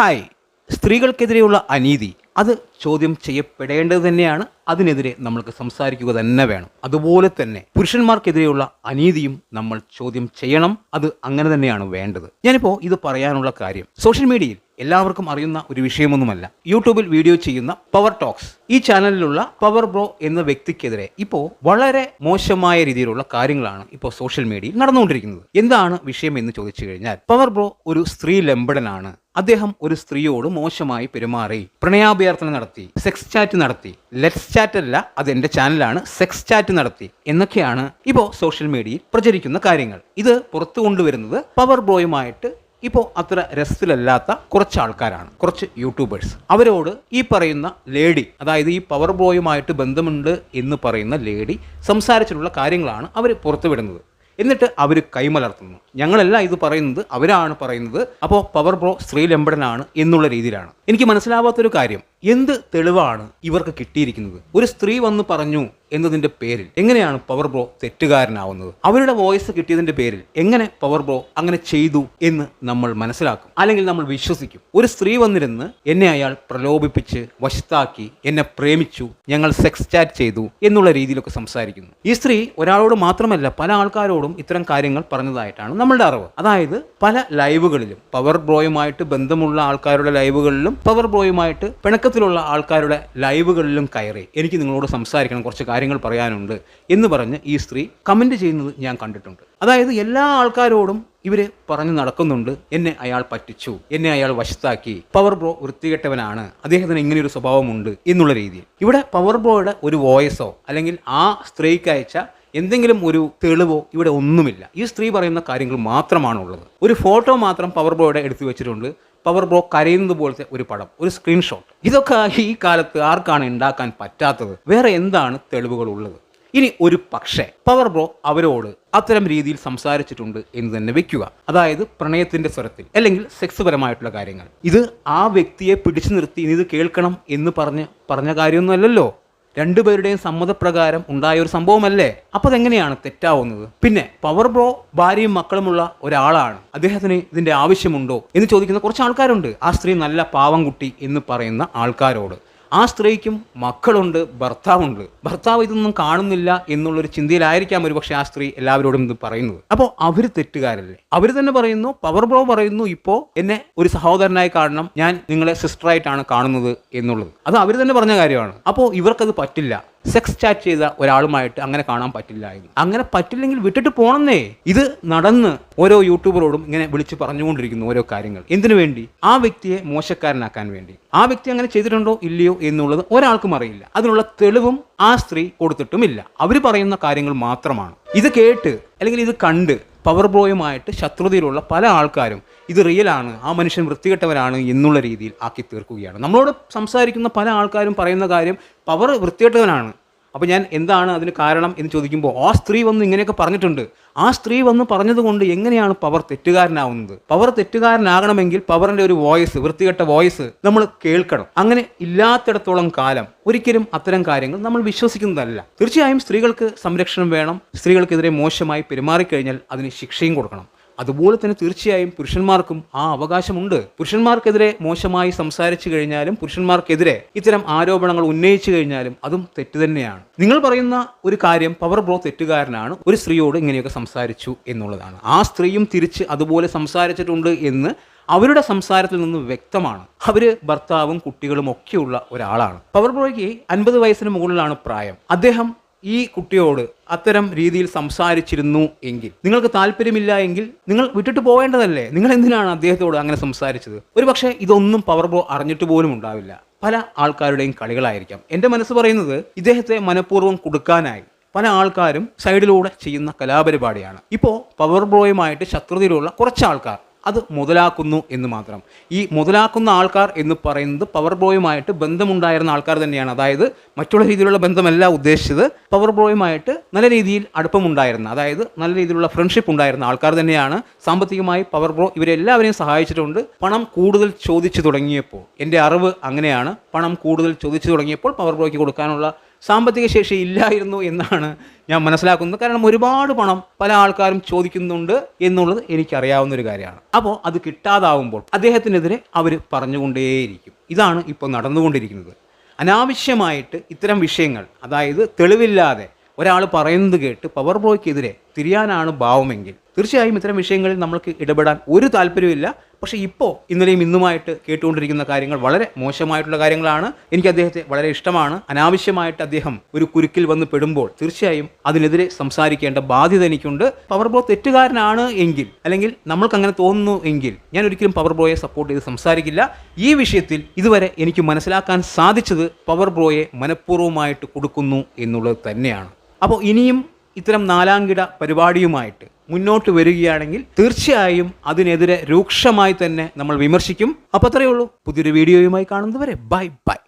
Hi സ്ത്രീകൾക്കെതിരെയുള്ള അനീതി അത് ചോദ്യം ചെയ്യപ്പെടേണ്ടത് തന്നെയാണ്. അതിനെതിരെ നമ്മൾക്ക് സംസാരിക്കുക തന്നെ വേണം. അതുപോലെ തന്നെ പുരുഷന്മാർക്കെതിരെയുള്ള അനീതിയും നമ്മൾ ചോദ്യം ചെയ്യണം. അത് അങ്ങനെ തന്നെയാണ് വേണ്ടത്. ഞാനിപ്പോൾ ഇത് പറയാനുള്ള കാര്യം സോഷ്യൽ മീഡിയയിൽ എല്ലാവർക്കും അറിയുന്ന ഒരു വിഷയമൊന്നുമല്ല. യൂട്യൂബിൽ വീഡിയോ ചെയ്യുന്ന പവർ ടോക്സ് ഈ ചാനലിലുള്ള പവർ ബ്രോ എന്ന വ്യക്തിക്കെതിരെ ഇപ്പോൾ വളരെ മോശമായ രീതിയിലുള്ള കാര്യങ്ങളാണ് ഇപ്പോൾ സോഷ്യൽ മീഡിയയിൽ നടന്നുകൊണ്ടിരിക്കുന്നത്. എന്താണ് വിഷയം എന്ന് ചോദിച്ചു കഴിഞ്ഞാൽ പവർ ബ്രോ ഒരു സ്ത്രീ ലംബടനാണ്. അദ്ദേഹം ഒരു സ്ത്രീയോട് മോശമായി പെരുമാറി പ്രണയാഭ്യർത്ഥന നടത്തി സെക്സ് ചാറ്റ് നടത്തി. ലെറ്റ്സ് ചാറ്റ് അല്ല അത് എന്റെ ചാനലാണ് സെക്സ് ചാറ്റ് നടത്തി എന്നൊക്കെയാണ് ഇപ്പോ സോഷ്യൽ മീഡിയയിൽ പ്രചരിക്കുന്ന കാര്യങ്ങൾ. ഇത് പുറത്തു കൊണ്ടുവരുന്നത് പവർ ബ്രോയുമായിട്ട് ഇപ്പോൾ അത്ര രസത്തിലല്ലാത്ത കുറച്ച് ആൾക്കാരാണ് കുറച്ച് യൂട്യൂബേഴ്സ് അവരോട് ഈ പറയുന്ന ലേഡി അതായത് ഈ പവർ ബോയുമായിട്ട് ബന്ധമുണ്ട് എന്ന് പറയുന്ന ലേഡി സംസാരിച്ചിട്ടുള്ള കാര്യങ്ങളാണ് അവർ പുറത്തുവിടുന്നത്. എന്നിട്ട് അവർ കൈമലർത്തുന്നു. ഞങ്ങളല്ല ഇത് പറയുന്നത് അവരാണ് പറയുന്നത്. അപ്പോൾ പവർ ബ്രോ സ്ത്രീ സ്ത്രീലംബടനാണ് എന്നുള്ള രീതിയിലാണ്. എനിക്ക് മനസ്സിലാവാത്തൊരു കാര്യം. എന്ത് തെളിവാണ് ഇവർക്ക് കിട്ടിയിരിക്കുന്നത്? ഒരു സ്ത്രീ വന്ന് പറഞ്ഞു എന്നതിന്റെ പേരിൽ എങ്ങനെയാണ് പവർ ബ്രോ തെറ്റുകാരനാവുന്നത്? അവരുടെ വോയിസ് കിട്ടിയതിന്റെ പേരിൽ എങ്ങനെ പവർ ബ്രോ അങ്ങനെ ചെയ്തു എന്ന് നമ്മൾ മനസ്സിലാക്കും. അല്ലെങ്കിൽ നമ്മൾ വിശ്വസിക്കും. ഒരു സ്ത്രീ വന്നിരുന്ന് എന്നെ അയാൾ പ്രലോഭിപ്പിച്ച് വശത്താക്കി എന്നെ പ്രേമിച്ചു ഞങ്ങൾ സെക്സ് ചാറ്റ് ചെയ്തു എന്നുള്ള രീതിയിലൊക്കെ സംസാരിക്കുന്നു. ഈ സ്ത്രീ ഒരാളോട് മാത്രമല്ല പല ആൾക്കാരോടും ഇത്തരം കാര്യങ്ങൾ പറഞ്ഞതായിട്ടാണ് നമ്മളുടെ അറിവ്. അതായത് പല ലൈവുകളിലും പവർ ബ്രോയുമായിട്ട് ബന്ധമുള്ള ആൾക്കാരുടെ ലൈവുകളിലും പവർ ബ്രോയുമായിട്ട് പിണക്കത്തിലുള്ള ആൾക്കാരുടെ ലൈവുകളിലും കയറി എനിക്ക് നിങ്ങളോട് സംസാരിക്കണം കുറച്ച് കാര്യങ്ങൾ പറയാനുണ്ട് എന്ന് പറഞ്ഞ് ഈ സ്ത്രീ കമന്റ് ചെയ്യുന്നത് ഞാൻ കണ്ടിട്ടുണ്ട്. അതായത് എല്ലാ ആൾക്കാരോടും ഇവർ പറഞ്ഞു നടക്കുന്നുണ്ട് എന്നെ അയാൾ പറ്റിച്ചു എന്നെ അയാൾ വശത്താക്കി പവർ ബ്രോ വൃത്തികെട്ടവനാണ് അദ്ദേഹത്തിന് ഇങ്ങനെ ഒരു സ്വഭാവമുണ്ട് എന്നുള്ള രീതിയിൽ. ഇവിടെ പവർ ബ്രോയുടെ ഒരു വോയിസോ അല്ലെങ്കിൽ ആ സ്ത്രീക്ക് അയച്ച എന്തെങ്കിലും ഒരു തെളിവോ ഇവിടെ ഒന്നുമില്ല. ഈ സ്ത്രീ പറയുന്ന കാര്യങ്ങൾ മാത്രമാണുള്ളത്. ഒരു ഫോട്ടോ മാത്രം പവർ ബോയുടെ എടുത്തു വെച്ചിട്ടുണ്ട്. പവർ ബ്രോ കരയുന്നത് പോലത്തെ ഒരു പടം ഒരു സ്ക്രീൻഷോട്ട് ഇതൊക്കെ ഈ കാലത്ത് ആർക്കാണ് ഉണ്ടാക്കാൻ പറ്റാത്തത്? വേറെ എന്താണ് തെളിവുകൾ ഉള്ളത്? ഇനി ഒരു പക്ഷേ പവർ ബ്രോ അവരോട് അത്തരം രീതിയിൽ സംസാരിച്ചിട്ടുണ്ട് എന്ന് തന്നെ വെക്കുക. അതായത് പ്രണയത്തിന്റെ സ്വരത്തിൽ അല്ലെങ്കിൽ സെക്സ് പരമായിട്ടുള്ള കാര്യങ്ങൾ. ഇത് ആ വ്യക്തിയെ പിടിച്ചു നിർത്തി ഇനി ഇത് കേൾക്കണം എന്ന് പറഞ്ഞ് പറഞ്ഞ കാര്യമൊന്നുമല്ലല്ലോ രണ്ടുപേരുടെയും സമ്മതപ്രകാരം ഉണ്ടായ ഒരു സംഭവമല്ലേ? അപ്പൊ അതെങ്ങനെയാണ് തെറ്റാവുന്നത്? പിന്നെ പവർ ബ്രോ ഭാര്യയും മക്കളുമുള്ള ഒരാളാണ്. അദ്ദേഹത്തിന് ഇതിന്റെ ആവശ്യമുണ്ടോ എന്ന് ചോദിക്കുന്ന കുറച്ച് ആൾക്കാരുണ്ട്. ആ സ്ത്രീ നല്ല പാവം കുട്ടി എന്ന് പറയുന്ന ആൾക്കാരോട്. ആ സ്ത്രീക്കും മക്കളുണ്ട് ഭർത്താവുണ്ട്. ഭർത്താവ് ഇതൊന്നും കാണുന്നില്ല എന്നുള്ളൊരു ചിന്തയിലായിരിക്കാം ഒരു പക്ഷേ ആ സ്ത്രീ എല്ലാവരോടും ഇത് പറയുന്നത്. അപ്പോൾ അവർ തെറ്റുകാരല്ലേ? അവർ തന്നെ പറയുന്നു പവർ ബ്രോ പറയുന്നു ഇപ്പോൾ എന്നെ ഒരു സഹോദരനായി കാണണം ഞാൻ നിങ്ങളെ സിസ്റ്ററായിട്ടാണ് കാണുന്നത് എന്നുള്ളത്. അത് അവർ തന്നെ പറഞ്ഞ കാര്യമാണ്. അപ്പോൾ ഇവർക്കത് പറ്റില്ല. സെക്സ് ചാറ്റ് ചെയ്ത ഒരാളുമായിട്ട് അങ്ങനെ കാണാൻ പറ്റില്ലായിരുന്നു. അങ്ങനെ പറ്റില്ലെങ്കിൽ വിട്ടിട്ട് പോണെന്നേ. ഇത് നടന്ന് ഓരോ യൂട്യൂബറോടും ഇങ്ങനെ വിളിച്ച് പറഞ്ഞുകൊണ്ടിരിക്കുന്നു ഓരോ കാര്യങ്ങൾ. എന്തിനു വേണ്ടി? ആ വ്യക്തിയെ മോശക്കാരനാക്കാൻ വേണ്ടി. ആ വ്യക്തി അങ്ങനെ ചെയ്തിട്ടുണ്ടോ? ഇല്ലയോ എന്നുള്ളത് ഒരാൾക്കും അറിയില്ല. അതിനുള്ള തെളിവും ആ സ്ത്രീ കൊടുത്തിട്ടുമില്ല. അവർ പറയുന്ന കാര്യങ്ങൾ മാത്രമാണ്. ഇത് കേട്ട് അല്ലെങ്കിൽ ഇത് കണ്ട് പവർ ബ്രോയുമായിട്ട് ശത്രുതയിലുള്ള പല ആൾക്കാരും ഇത് റിയലാണ് ആ മനുഷ്യൻ വൃത്തികെട്ടവരാണ് എന്നുള്ള രീതിയിൽ ആക്കി തീർക്കുകയാണ്. നമ്മളോട് സംസാരിക്കുന്ന പല ആൾക്കാരും പറയുന്ന കാര്യം പവർ വൃത്തികെട്ടവനാണ്. അപ്പോൾ ഞാൻ എന്താണ് അതിന് കാരണം എന്ന് ചോദിക്കുമ്പോൾ ആ സ്ത്രീ വന്ന് ഇങ്ങനെയൊക്കെ പറഞ്ഞിട്ടുണ്ട്. ആ സ്ത്രീ വന്ന് പറഞ്ഞതുകൊണ്ട് എങ്ങനെയാണ് പവർ തെറ്റുകാരനാവുന്നത്? പവർ തെറ്റുകാരനാകണമെങ്കിൽ പവറിന്റെ ഒരു വോയിസ് വൃത്തികെട്ട വോയിസ് നമ്മൾ കേൾക്കണം. അങ്ങനെ ഇല്ലാത്തിടത്തോളം കാലം ഒരിക്കലും അത്തരം കാര്യങ്ങൾ നമ്മൾ വിശ്വസിക്കുന്നതല്ല. തീർച്ചയായും സ്ത്രീകൾക്ക് സംരക്ഷണം വേണം. സ്ത്രീകൾക്കെതിരെ മോശമായി പെരുമാറിക്കഴിഞ്ഞാൽ അതിന് ശിക്ഷയും കൊടുക്കണം. അതുപോലെ തന്നെ തീർച്ചയായും പുരുഷന്മാർക്കും ആ അവകാശമുണ്ട്. പുരുഷന്മാർക്കെതിരെ മോശമായി സംസാരിച്ചു കഴിഞ്ഞാലും പുരുഷന്മാർക്കെതിരെ ഇത്തരം ആരോപണങ്ങൾ ഉന്നയിച്ചു കഴിഞ്ഞാലും അതും തെറ്റ് തന്നെയാണ്. നിങ്ങൾ പറയുന്ന ഒരു കാര്യം പവർ ബ്രോ തെറ്റുകാരനാണ് ഒരു സ്ത്രീയോട് ഇങ്ങനെയൊക്കെ സംസാരിച്ചു എന്നുള്ളതാണ്. ആ സ്ത്രീയും തിരിച്ച് അതുപോലെ സംസാരിച്ചിട്ടുണ്ട് എന്ന് അവരുടെ സംസാരത്തിൽ നിന്ന് വ്യക്തമാണ്. അവർ ഭർത്താവും കുട്ടികളും ഒക്കെയുള്ള ഒരാളാണ്. പവർ ബ്രോയ്ക്ക് അൻപത് വയസ്സിന് മുകളിലാണ് പ്രായം. അദ്ദേഹം ഈ കുട്ടിയോട് അത്തരം രീതിയിൽ സംസാരിച്ചിരുന്നു എങ്കിൽ. നിങ്ങൾക്ക് താല്പര്യമില്ല എങ്കിൽ നിങ്ങൾ വിട്ടിട്ട് പോകേണ്ടതല്ലേ നിങ്ങൾ എന്തിനാണ് അദ്ദേഹത്തോട് അങ്ങനെ സംസാരിച്ചത്? ഒരു പക്ഷേ ഇതൊന്നും പവർ ബ്രോ അറിഞ്ഞിട്ട് പോലും ഉണ്ടാവില്ല. പല ആൾക്കാരുടെയും കളികളായിരിക്കാം. എന്റെ മനസ്സ് പറയുന്നത് ഇദ്ദേഹത്തെ മനഃപൂർവം കൊടുക്കാനായി. പല ആൾക്കാരും സൈഡിലൂടെ ചെയ്യുന്ന കലാപരിപാടിയാണ്. ഇപ്പോൾ പവർ ബ്രോയുമായിട്ട് ശത്രുതയിലുള്ള കുറച്ച് ആൾക്കാർ. അത് മുതലാക്കുന്നു എന്ന് മാത്രം. ഈ മുതലാക്കുന്ന ആൾക്കാർ എന്ന് പറയുന്നത് പവർ ബോയുമായിട്ട് ബന്ധമുണ്ടായിരുന്ന ആൾക്കാർ തന്നെയാണ്. അതായത് മറ്റുള്ള രീതിയിലുള്ള ബന്ധമല്ല ഉദ്ദേശിച്ചത്. പവർ ബോയുമായിട്ട് നല്ല രീതിയിൽ അടുപ്പമുണ്ടായിരുന്ന അതായത് നല്ല രീതിയിലുള്ള ഫ്രണ്ട്ഷിപ്പ് ഉണ്ടായിരുന്ന ആൾക്കാർ തന്നെയാണ്. സാമ്പത്തികമായി പവർ ബ്രോ ഇവരെല്ലാവരെയും സഹായിച്ചിട്ടുണ്ട്. പണം കൂടുതൽ ചോദിച്ചു തുടങ്ങിയപ്പോൾ എന്റെ അറിവ് അങ്ങനെയാണ്. പണം കൂടുതൽ ചോദിച്ചു തുടങ്ങിയപ്പോൾ പവർ ബ്രോയ്ക്ക് കൊടുക്കാനുള്ള സാമ്പത്തിക ശേഷി ഇല്ലായിരുന്നു എന്നാണ് ഞാൻ മനസ്സിലാക്കുന്നത്. കാരണം ഒരുപാട് പണം പല ആൾക്കാരും ചോദിക്കുന്നുണ്ട് എന്നുള്ളത് എനിക്കറിയാവുന്ന ഒരു കാര്യമാണ്. അപ്പോൾ അത് കിട്ടാതാവുമ്പോൾ അദ്ദേഹത്തിനെതിരെ അവർ പറഞ്ഞുകൊണ്ടേയിരിക്കും. ഇതാണ് ഇപ്പോൾ നടന്നുകൊണ്ടിരിക്കുന്നത്. അനാവശ്യമായിട്ട് ഇത്തരം വിഷയങ്ങൾ അതായത് തെളിവില്ലാതെ ഒരാൾ പറയുന്നത് കേട്ട് പവർ ബ്രോയ്ക്കെതിരെ തിരിയാനാണ് ഭാവമെങ്കിൽ. തീർച്ചയായും ഇത്തരം വിഷയങ്ങളിൽ നമ്മൾക്ക് ഇടപെടാൻ ഒരു താല്പര്യമില്ല പക്ഷേ ഇപ്പോൾ ഇന്നലെയും ഇന്നുമായിട്ട് കേട്ടുകൊണ്ടിരിക്കുന്ന കാര്യങ്ങൾ വളരെ മോശമായിട്ടുള്ള കാര്യങ്ങളാണ്. എനിക്ക് അദ്ദേഹത്തെ വളരെ ഇഷ്ടമാണ്. അനാവശ്യമായിട്ട് അദ്ദേഹം ഒരു കുരുക്കിൽ വന്ന് പെടുമ്പോൾ തീർച്ചയായും അതിനെതിരെ സംസാരിക്കേണ്ട ബാധ്യത എനിക്കുണ്ട്. പവർ ബ്രോ തെറ്റുകാരനാണ് എങ്കിൽ അല്ലെങ്കിൽ നമ്മൾക്ക് അങ്ങനെ തോന്നുന്നു എങ്കിൽ ഞാൻ ഒരിക്കലും പവർ ബ്രോയെ സപ്പോർട്ട് ചെയ്ത് സംസാരിക്കില്ല. ഈ വിഷയത്തിൽ ഇതുവരെ എനിക്ക് മനസ്സിലാക്കാൻ സാധിച്ചത് പവർ ബ്രോയെ മനഃപൂർവമായിട്ട് കൊടുക്കുന്നു എന്നുള്ളത് തന്നെയാണ്. അപ്പോൾ ഇനിയും ഇത്തരം നാലാംകിട പരിപാടിയുമായിട്ട് മുന്നോട്ട് വരികയാണെങ്കിൽ തീർച്ചയായും അതിനെതിരെ രൂക്ഷമായി തന്നെ നമ്മൾ വിമർശിക്കും. അപ്പോൾ അത്രയേ ഉള്ളൂ. പുതിയൊരു വീഡിയോയുമായി കാണുന്നവരെ ബൈ ബൈ.